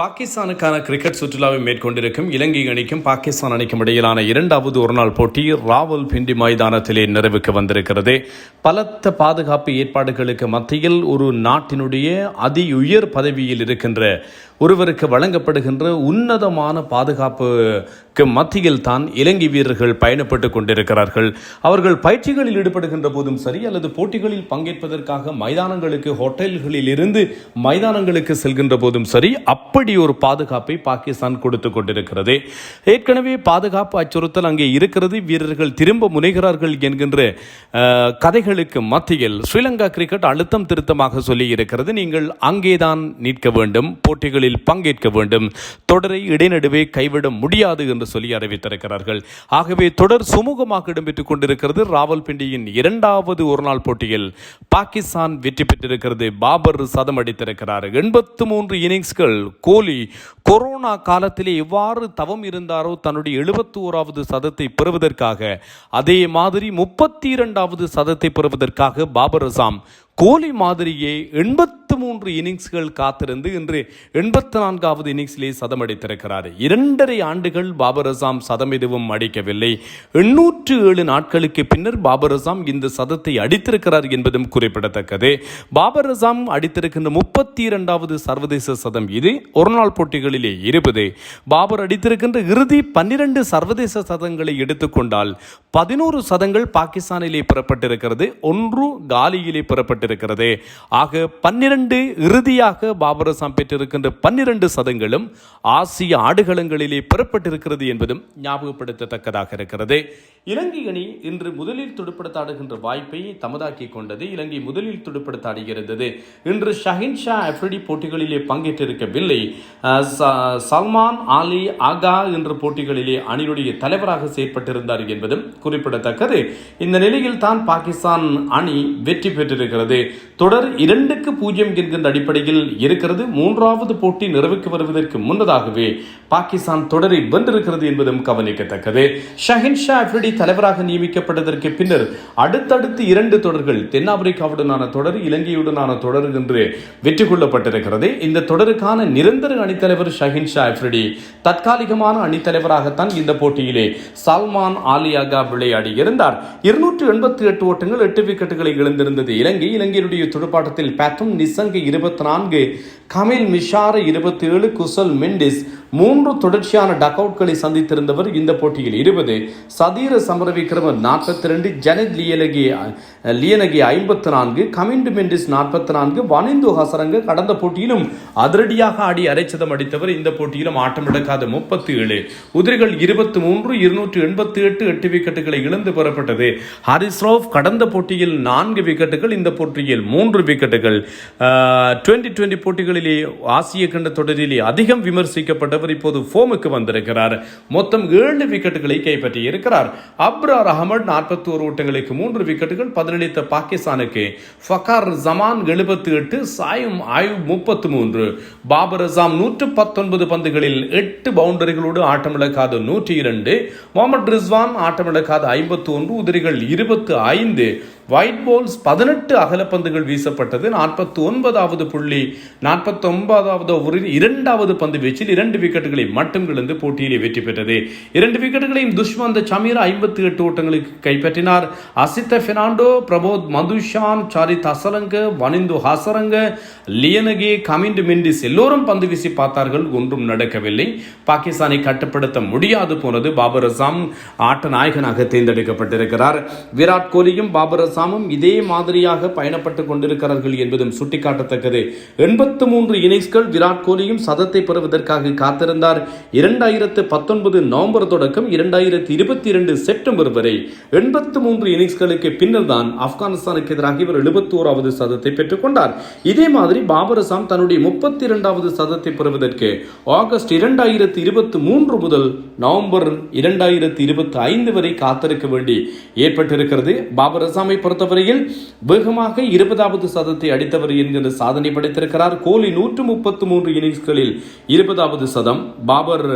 பாகிஸ்தானுக்கான cricket சுற்றுலாவை மேற்கொண்டிருக்கும் இலங்கை அணிக்கும் பாகிஸ்தான் அணிக்கும் இடையிலான இரண்டாவது ஒருநாள் போட்டி ராவல் பிண்டி மைதானத்திலே நிறைவுக்கு வந்திருக்கிறது. பலத்த பாதுகாப்பு ஏற்பாடுகளுக்கு மத்தியில் ஒரு நாட்டினுடைய அதி உயர் பதவியில் இருக்கின்ற ஒருவருக்கு வழங்கப்படுகின்ற உன்னதமான பாதுகாப்புக்கு மத்தியில் தான் இலங்கை வீரர்கள் பயணப்பட்டு கொண்டிருக்கிறார்கள். அவர்கள் பயிற்சிகளில் ஈடுபடுகின்ற போதும் சரி அல்லது போட்டிகளில் பங்கேற்பதற்காக மைதானங்களுக்கு ஹோட்டல்களில் இருந்து மைதானங்களுக்கு செல்கின்ற போதும் சரி அப்படி ஒரு பாதுகாப்பை பாகிஸ்தான் கொடுத்து கொண்டிருக்கிறது. ஏற்கனவே பாதுகாப்பு அச்சுறுத்தல் அங்கே இருக்கிறது. வீரர்கள் திரும்ப முனைகிறார்கள் என்கின்ற கதைகளுக்கு மத்தியில் ஸ்ரீலங்கா கிரிக்கெட் அழுத்தம் திருத்தமாக சொல்லி இருக்கிறது நீங்கள் அங்கேதான் நிற்க வேண்டும். போட்டிகளில் பங்கேற்க வேண்டும். தொடரை இடைநடுவே கைவிட முடியாது என்று சொல்லி அறிவித்திருக்கிறார்கள். ஆகவே தொடர் சுமூகமாக இடம்பெற்றுக் கொண்டிருக்கிறது. ராவல்பிண்டியின் இரண்டாவது ஒருநாள் போட்டியில் பாகிஸ்தான் வெற்றி பெற்றிருக்கிறது. பாபர் சதம் அடித்திருக்கிறார். எண்பத்து மூன்று இன்னிங்ஸ்கள் கோலி கொரோனா காலத்திலே எவ்வாறு தவம் இருந்தாரோ தன்னுடைய எழுபத்தி ஓராவது சதத்தை பெறுவதற்காக அதே மாதிரி முப்பத்தி இரண்டாவது சதத்தை பெறுவதற்காக பாபர் அசாம் கோலி மாதிரியே எண்பத்து மூன்று இன்னிங்ஸ்கள் காத்திருந்து இன்று எண்பத்தி நான்காவது இன்னிங்ஸிலே சதம் அடித்திருக்கிறார் இரண்டரை ஆண்டுகள் பாபர் அசாம் சதம் எதுவும் அடிக்கவில்லை. எண்ணூற்று ஏழு நாட்களுக்கு பின்னர் பாபர் அசாம் இந்த சதத்தை அடித்திருக்கிறார் என்பதும் குறிப்பிடத்தக்கது. பாபர் அசாம் அடித்திருக்கின்ற முப்பத்தி இரண்டாவது சர்வதேச சதம் இது. ஒருநாள் போட்டிகளிலே இருபது. பாபர் அடித்திருக்கின்ற இறுதி பன்னிரண்டு சர்வதேச சதங்களை எடுத்துக்கொண்டால் பதினோரு சதங்கள் பாகிஸ்தானிலே பெறப்பட்டிருக்கிறது. ஒன்று காலியிலே பெறப்பட்டிருக்கிறது ஆக பன்னிரண்டு இறுதியாக பாபரசம் பெற்றிருக்கின்ற பன்னிரண்டு சதங்களும் ஆசிய ஆடுகளங்களிலே பெறப்பட்டிருக்கிறது என்பதும் ஞாபகப்படுத்தத்தக்கதாக இருக்கிறது. இலங்கை அணி இன்று முதலில் துடுப்படுத்த ஆடுகின்ற வாய்ப்பை தமதாக்கி கொண்டது. இலங்கை முதலில் துடுப்படுத்த ஆடுகிறது இன்று ஷஹின் ஷா அஃப்ரிடி போட்டிகளிலே பங்கேற்றிருக்கவில்லை. சல்மான் ஆலி ஆகா என்ற போட்டிகளிலே அணியுடைய தலைவராக செயற்பட்டிருந்தார் என்பதும் குறிப்பிடத்தக்கது. இந்த நிலையில் தான் பாகிஸ்தான் அணி வெற்றி பெற்றிருக்கிறது. they தொடர் இரண்டுக்கு பூஜ்ஜியம் என்கின்ற அடிப்படையில் இருக்கிறது. மூன்றாவது போட்டி நிறைவுக்கு வருவதற்கு முன்னதாகவே பாகிஸ்தான் தொடரை வென்றிருக்கிறது என்பதும் கவனிக்கத்தக்கது. ஷஹின் ஷா அஃப்ரிடி தலைவராக நியமிக்கப்பட்டதற்கு பின்னர் அடுத்தடுத்து இரண்டு தொடர்கள் தென்னாப்பிரிக்காவுடனான தொடர் இலங்கையுடனான தொடர் என்று வெற்றி கொள்ளப்பட்டிருக்கிறது. இந்த தொடருக்கான நிரந்தர அணித்தலைவர் ஷஹின் ஷா தற்காலிகமான அணித்தலைவராகத்தான் இந்த போட்டியிலே சல்மான் ஆலியாகா விளையாடி இருந்தார். இருநூற்று எண்பத்தி எட்டு ஓட்டங்கள் எட்டு விக்கெட்டுகளை இழந்திருந்தது இலங்கை. இலங்கையினுடைய துடுப்பாட்டத்தில் பேட்டும் நிசங்கு இருபத்தி நான்கு கமில் மிஷார இருபத்தி ஏழு குசல் மெண்டிஸ் மூன்று தொடர்ச்சியான டக் அவுட்களை சந்தித்திருந்தவர் இந்த போட்டியில் இருபது. சதீர சமரவிக்ரம நாற்பத்தி ரெண்டு ஜனத் லியலகி லியனகி ஐம்பத்தி நான்கு கமிண்டு மெண்டிஸ் நாற்பத்தி நான்கு வனிந்து ஹசரங்க கடந்த போட்டியிலும் அதிரடியாக ஆடி அரைச்சதம் அடித்தவர் இந்த போட்டியிலும் ஆட்டம் எடுக்காத முப்பத்தி ஏழு உதிரிகள் இருபத்தி மூன்று இருநூற்று எண்பத்தி எட்டு எட்டு விக்கெட்டுகளை இழந்து பெறப்பட்டது. ஹரிஸ்ரோவ் கடந்த போட்டியில் நான்கு விக்கெட்டுகள் இந்த போட்டியில் மூன்று மூன்று விக்கெட்டுகள். டுவெண்ட்டி டுவெண்ட்டி போட்டிகளிலே ஆசிய கண்ட தொடரிலே அதிகம் விமர்சிக்கப்பட்டவர் இப்போது ஃபோமுக்கு வந்திருக்கிறார். மொத்தம் ஏழு விக்கெட்டுகளை கைப்பற்றி இருக்கிறார் அப்ரார் அகமது நாற்பத்தி ஒரு ஓட்டங்களுக்கு மூன்று விக்கெட்டுகள் பதிலளித்த பாகிஸ்தானுக்கு. ஃபகார் ஜமான் எழுபத்தி எட்டு சாயும் ஆயு முப்பத்து மூன்று. பாபர் அசாம் நூற்று பத்தொன்பது பந்துகளில் எட்டு பவுண்டரிகளோடு ஆட்டமிழக்காத நூற்றி இரண்டு. முகமது ரிஸ்வான் ஆட்டமிழக்காத ஐம்பத்தி ஒன்று உதிரிகள் இருபத்து ஐந்து. ஒயிட் பால்ஸ் பதினெட்டு அகலப்பந்துகள் வீசப்பட்டது. நாற்பத்தி ஒன்பதாவது புள்ளி நாற்பத்தி ஒன்பதாவது ஓவரில் இரண்டாவது பந்து வீச்சில் இரண்டு விக்கெட்டுகளை மட்டும் இழந்து போட்டியிலே வெற்றி பெற்றது. இரண்டு விக்கெட்டுகளையும் துஷ்வந்த சமீர் ஐம்பத்தி எட்டு ஓட்டங்களுக்கு கைப்பற்றினார். அசித்த பெர்னாண்டோ பிரபோத் மதுஷான் சாரித் அசலங்க வனிந்து ஹசரங்க லியனகே கமிண்ட் மெண்டிஸ் எல்லோரும் பந்து வீசி பார்த்தார்கள். ஒன்றும் நடக்கவில்லை. பாகிஸ்தானை கட்டுப்படுத்த முடியாது போனது. பாபர் அசாம் ஆட்ட நாயகனாக தேர்ந்தெடுக்கப்பட்டிருக்கிறார். விராட் கோலியும் பாபர் அசாமும் இதே மாதிரியாக பயணப்பட்டுக் கொண்டிருக்கிறார்கள் என்பதும் சுட்டிக்காட்டத்தக்கது. எண்பத்து மூன்று இன்னிங்ஸ்கள் விராட் கோலியும் சதத்தை பெறுவதற்காக காத்திருந்தார். இரண்டாயிரத்து பத்தொன்பது நவம்பர் தொடக்கம் இரண்டாயிரத்தி இருபத்தி இரண்டு செப்டம்பர் வரை. எண்பத்து மூன்று இன்னிங்ஸ்களுக்கு பின்னர் தான் ஆப்கானிஸ்தானுக்கு எதிராக இவர் எழுபத்தி ஓராவது சதத்தை பெற்றுக் கொண்டார். இதே மாதிரி பாபர் அசாம் தன்னுடைய முப்பத்தி இரண்டாவது சதத்தை பெறுவதற்கு ஆகஸ்ட் இரண்டாயிரத்து இருபத்தி மூன்று முதல் நவம்பர் இரண்டாயிரத்து இருபத்தி ஐந்து வரை காத்திருக்க வேண்டி ஏற்பட்டிருக்கிறது. பாபர் அசாமை பொறுத்தவரையில் வேகமாக இருபதாவது சதத்தை அடித்தவர் என்கிற சாதனை படைத்திருக்கிறார். கோலி நூற்று முப்பத்து மூன்று இன்னிங்ஸ்களில் இருபதாவது சதம் பாபர்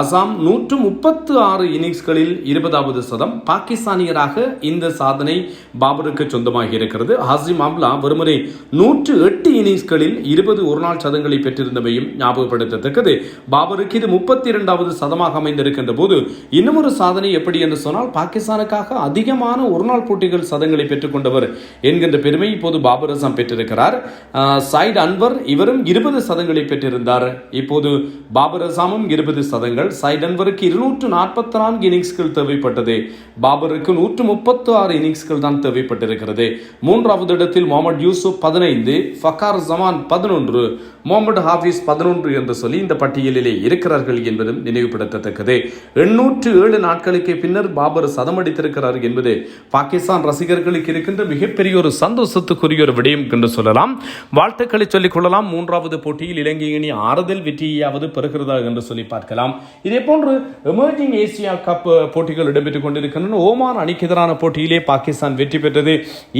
அசாம் நூற்று முப்பத்து ஆறு இன்னிங்ஸ்களில் இருபதாவது சதம். பாகிஸ்தானியராக இந்த சாதனை பாபருக்கு சொந்தமாகி இருக்கிறது. ஹாசிம் அம்லா ஒருமுறை நூற்று எட்டு இன்னிங்ஸ்களில் இருபது ஒருநாள் சதங்களை பெற்றிருந்தமையும் ஞாபகப்படுத்தத்தக்கது. பாபருக்கு இது முப்பத்தி இரண்டாவது சதமாக அமைந்திருக்கின்ற போது இன்னும் ஒரு சாதனை எப்படி என்று சொன்னால் பாகிஸ்தானுக்காக அதிகமான ஒருநாள் போட்டிகள் சதங்களை பெற்றுக்கொண்டவர் என்கின்ற பெருமை இப்போது பாபர் அசாம் பெற்றிருக்கிறார். ஆஹ், சைட் அன்வர் இவரும் இருபது சதங்களை பெற்றிருந்தார். இப்போது பாபர் அசாமும் இருபது சதங்கள். சைட் அன்வருக்கு இருநூற்று நாற்பத்தி நான்கு இன்னிங்ஸ்கள் தேவைப்பட்டது. பாபருக்கு நூற்று முப்பத்தி ஆறு இன்னிங்ஸ்கள் தான் தேவைப்பட்டிருக்கிறது. மூன்றாவது இடத்தில் முகமது யூசுப் பதினைந்து ஃபக்கார் ஜமான் பதினொன்று முகமது ஹாஃபிஸ் பதினொன்று என்று சொல்லி இந்த பட்டியலிலே இருக்கிறார்கள் என்பதும் நினைவுபடுத்தத்தக்கது. எண்ணூற்று ஏழு நாட்களுக்கு பின்னர் பாபர் சதமடித்திருக்கிறார் என்பது பாகிஸ்தான் ரசிகர்கள் உங்களுக்கு இருக்கின்ற மிகப்பெரிய ஒரு சந்தோஷத்துக்குரிய ஒரு விடயம் என்று சொல்லலாம். வாழ்த்துக்களை சொல்லிக் கொள்ளலாம். மூன்றாவது போட்டியில் இலங்கை அணி ஆறுதல் வெற்றியாவது பெறுகிறதா என்று சொல்லி பார்க்கலாம். இதே போன்று எமர்ஜிங் ஏசியா கப் போட்டிகள் இடம்பெற்றுக் கொண்டிருக்கின்றன. ஓமான் அணிக்கு எதிரான போட்டியிலே பாகிஸ்தான் வெற்றி பெற்றது.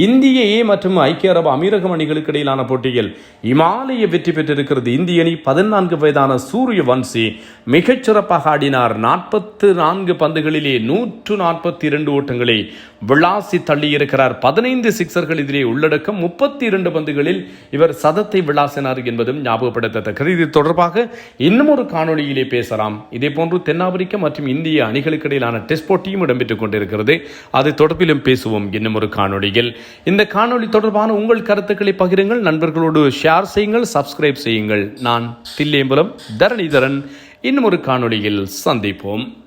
இந்திய ஏ மற்றும் ஐக்கிய அரபு அமீரகம் அணிகளுக்கு இடையிலான போட்டியில் இமாலய வெற்றி பெற்றிருக்கிறது. இந்திய அணி பதினான்கு வயதான சூரிய வன்சி மிகச்சிறப்பாக ஆடினார். நாற்பத்து நான்கு பந்துகளிலே நூற்று நாற்பத்தி இரண்டு ஓட்டங்களை விளாசி தள்ளியிருக்கிறார். பதினைந்து சிக்சர்கள் இதிலே உள்ளடக்கம் முப்பத்தி இரண்டு பந்துகளில் இவர் சதத்தை விளாசினார் என்பதும் ஞாபகப்படுத்தத்தக்கது. இது தொடர்பாக இன்னும் ஒரு காணொலியிலே பேசலாம். இதே போன்று தென்னாப்பிரிக்க மற்றும் இந்திய அணிகளுக்கு இடையிலான டெஸ்ட் போட்டியும் இடம்பெற்றுக் கொண்டிருக்கிறது. அது தொடர்பிலும் பேசுவோம் இன்னும் ஒரு காணொலியில் இந்த காணொளி தொடர்பான உங்கள் கருத்துக்களை பகிருங்கள். நண்பர்களோடு ஷேர் செய்யுங்கள். சப்ஸ்கிரைப் செய்யுங்கள். நான் தில்லேம்பலம் தரணிதரன். இன்னும் ஒரு காணொளியில் சந்திப்போம்.